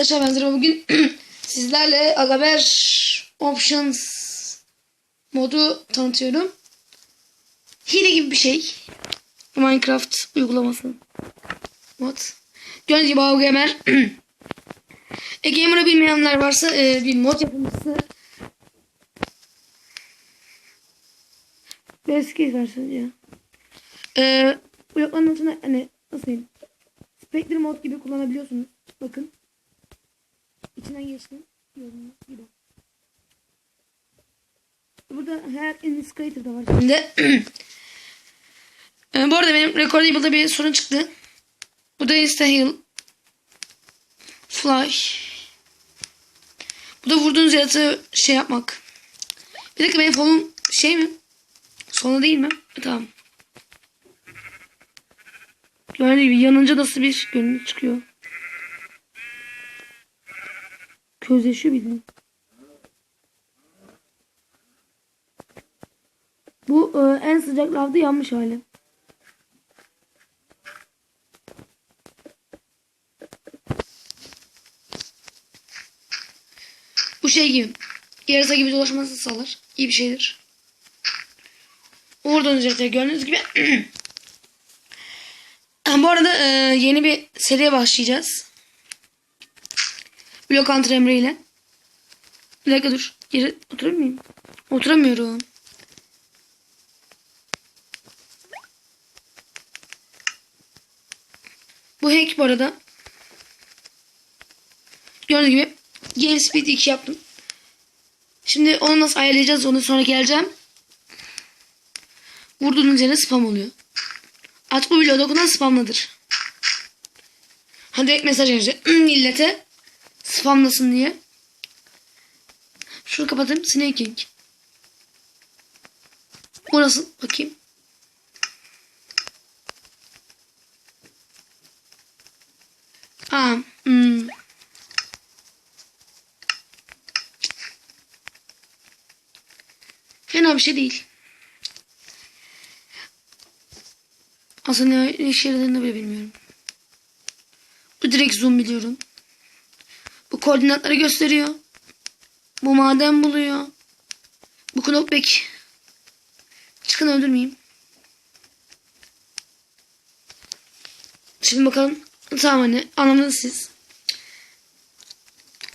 arkadaşlar ben Zira bugün sizlerle Agaber Options modu tanıtıyorum. Hile gibi bir şey. Minecraft uygulaması. Mod. Gördüğünüz gibi Agaber. e, Gamer'ı bilmeyenler varsa e, bir mod yapımcısı. Eski versiyon ya. E, blokların altına hani nasıl diyeyim? Spectre mod gibi kullanabiliyorsunuz. Bakın. İçinden geçtim. Gördüğünüz gibi. Burada her Illustrator da var. Şimdi e, bu arada benim Recordable'da bir sorun çıktı. Bu da Instahill. Flash. Bu da vurduğunuz yaratığı şey yapmak. Bir dakika benim fonum şey mi? Sona değil mi? E, tamam. Gördüğünüz gibi yanınca nasıl bir görünüm çıkıyor. Közleşiyor bildiğin. Bu e, en sıcak lavda yanmış hali. Bu şey gibi. Yarasa gibi dolaşmasını sağlar. İyi bir şeydir. Oradan üzerinde gördüğünüz gibi. Bu arada e, yeni bir seriye başlayacağız. Blok Hunter Emre ile. Bir dakika dur. Yere oturur muyum? Oturamıyorum. Bu hack bu arada. Gördüğünüz gibi Game Speed 2 yaptım. Şimdi onu nasıl ayarlayacağız onu sonra geleceğim. Vurduğunuz yere spam oluyor. Artık bu videoda dokunan spamladır. Hadi direkt mesaj yazıyor. Millete spamlasın diye. Şunu kapatayım. Snaking. Burası bakayım. Aa, hmm. Fena bir şey değil. Aslında ne işe yaradığını bile bilmiyorum. Bu direkt zoom biliyorum. Koordinatları gösteriyor. Bu maden buluyor. Bu knockback. Çıkın öldürmeyeyim. Şimdi bakalım. Tamam anne. Anladınız siz.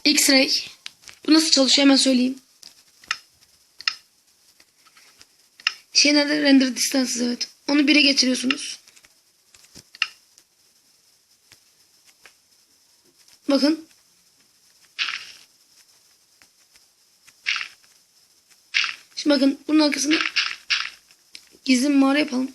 X-ray. Bu nasıl çalışıyor hemen söyleyeyim. Şey nerede? Render distances evet. Onu 1'e getiriyorsunuz. Bakın. Şimdi bakın bunun arkasında gizli mağara yapalım.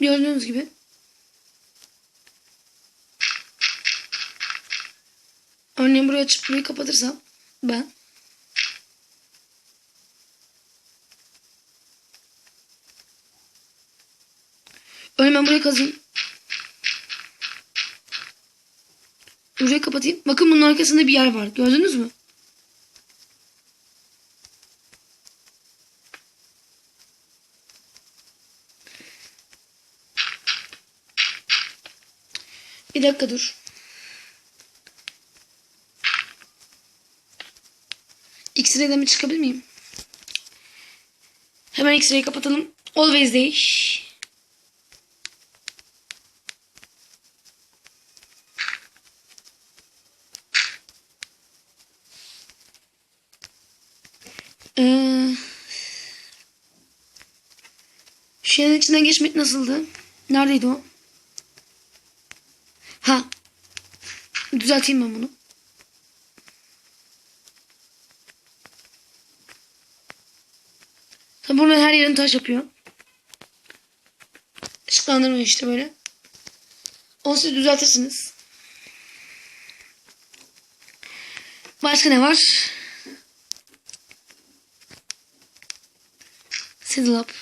Gördüğünüz gibi. Örneğin buraya açıp burayı kapatırsam ben Ben burayı kazayım. Burayı kapatayım. Bakın bunun arkasında bir yer var. Gördünüz mü? Bir dakika dur. X-ray'den mi çıkabilir miyim? Hemen X-ray'i kapatalım. Always değiş. Ee, şeyin içinden geçmek nasıldı? Neredeydi o? Ha. Düzelteyim ben bunu. Tabi bunu her yerini taş yapıyor. Işıklandırma işte böyle. Onu siz düzeltirsiniz. Başka ne var? Up.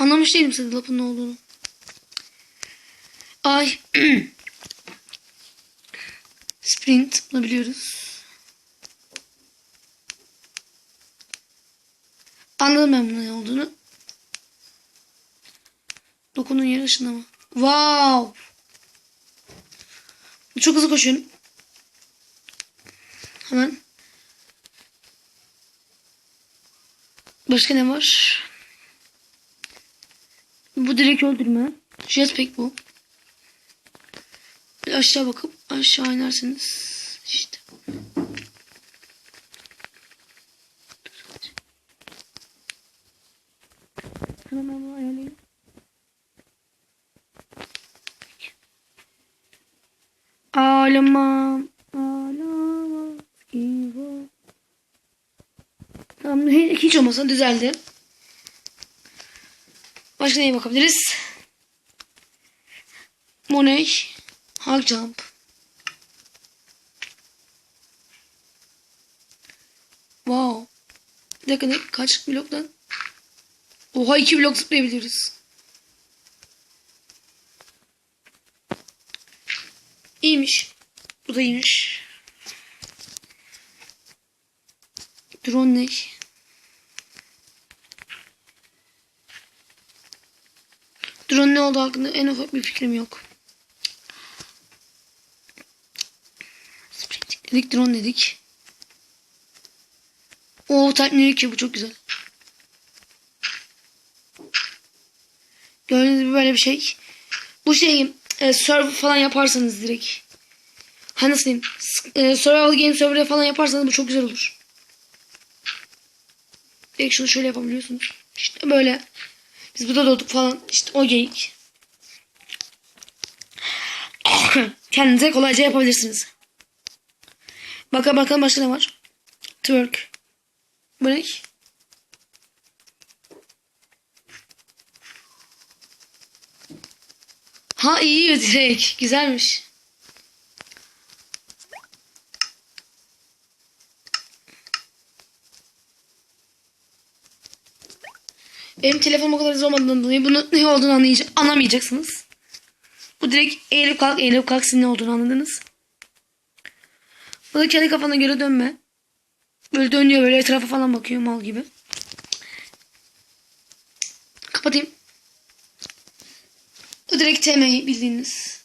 Anlamış değilim up'ın ne olduğunu. Ay. Sprint. Bunu biliyoruz. Anladım ben bunun ne olduğunu. Dokunun yeri ışınlama. Wow. Çok hızlı koşuyorum. Hemen. Başka ne var? Bu direkt öldürme. Jetpack bu. Bir aşağı bakıp aşağı inerseniz işte. Hemen bunu ayarlayayım. Ağlamam, ağlamam gibi. Tamam, hiç, olmasa düzeldi. Başka neye bakabiliriz? Monet, Hug Jump. Wow. Bir dakika ne? Kaç bloktan? Oha iki blok zıplayabiliyoruz. İyiymiş. Bu da iyiymiş. Drone ne? Drone ne oldu hakkında en ufak bir fikrim yok. Dedik, drone dedik. O Type ki bu çok güzel. Gördüğünüz gibi böyle bir şey. Bu şey e, server falan yaparsanız direkt. Ha nasıl diyeyim? E, survival game server'ı falan yaparsanız bu çok güzel olur. Direkt şunu şöyle yapabiliyorsunuz. İşte böyle. Biz burada doğduk falan. İşte o geyik. Kendinize kolayca yapabilirsiniz. Bakalım bakalım başka ne var? Twerk. Bu? Ha iyi direkt. Güzelmiş. Benim telefonum o kadar hızlı olmadığından dolayı bunu ne olduğunu anlayacak, anlamayacaksınız. Bu direkt eğilip kalk, eğilip kalk sizin ne olduğunu anladınız. Bu da kendi kafana göre dönme. Böyle dönüyor böyle etrafa falan bakıyor mal gibi. Kapatayım. Bu direkt temayı bildiğiniz.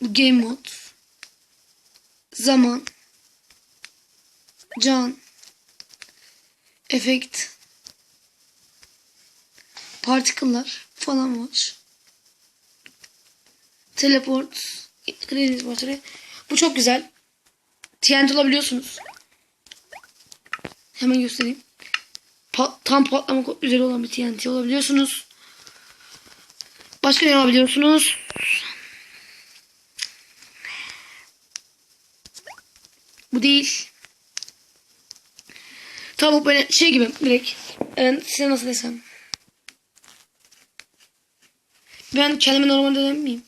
Bu game mode. Zaman. Can. Efekt. Partiküller falan var. Teleport. Krediz batarya. Bu çok güzel. TNT alabiliyorsunuz. Hemen göstereyim. Pa- tam patlamak üzere olan bir TNT olabiliyorsunuz. Başka ne alabiliyorsunuz? Bu değil. Tavuk böyle şey gibi direkt. Ben size nasıl desem. Ben kendime normalde demeyeyim.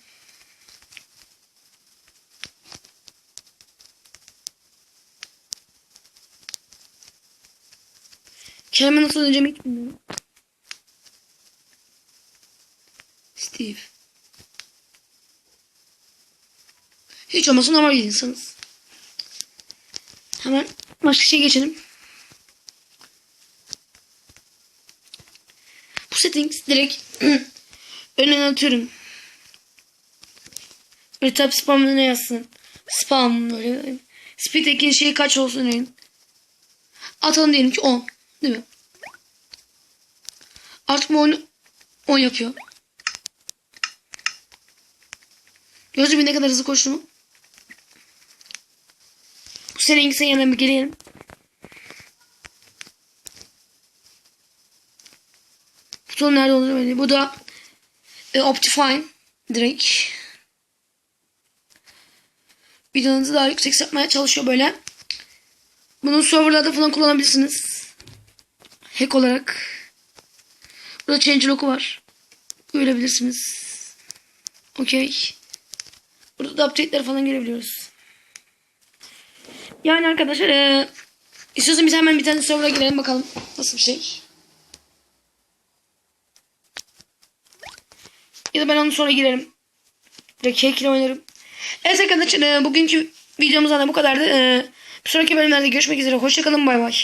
Kendime nasıl döneceğimi hiç bilmiyorum. Steve. Hiç olmazsa normal bir insanız. Hemen başka şey geçelim. Settings direkt önüne atıyorum. Böyle tab spam ne yazsın. Spam böyle. Speed ekin şeyi kaç olsun örneğin. Atalım diyelim ki 10. Değil mi? Artık bu oyunu 10 yapıyor. Gibi ne kadar hızlı koştuğumu. Bu sene İngilizce yanına bir gelelim. Buton nerede olduğunu belli. Bu da e, Optifine direkt. Videonuzu daha yüksek yapmaya çalışıyor böyle. Bunu serverlarda falan kullanabilirsiniz. Hack olarak. Burada changelog'u var. Görebilirsiniz. Okey. Burada da update'ler falan görebiliyoruz. Yani arkadaşlar e, istiyorsan biz hemen bir tane server'a girelim bakalım nasıl bir şey. Ya da ben onu sonra girerim. Cake ile oynarım. Evet arkadaşlar e, bugünkü videomuz da bu kadardı. E, bir sonraki bölümlerde görüşmek üzere. Hoşçakalın bay bay.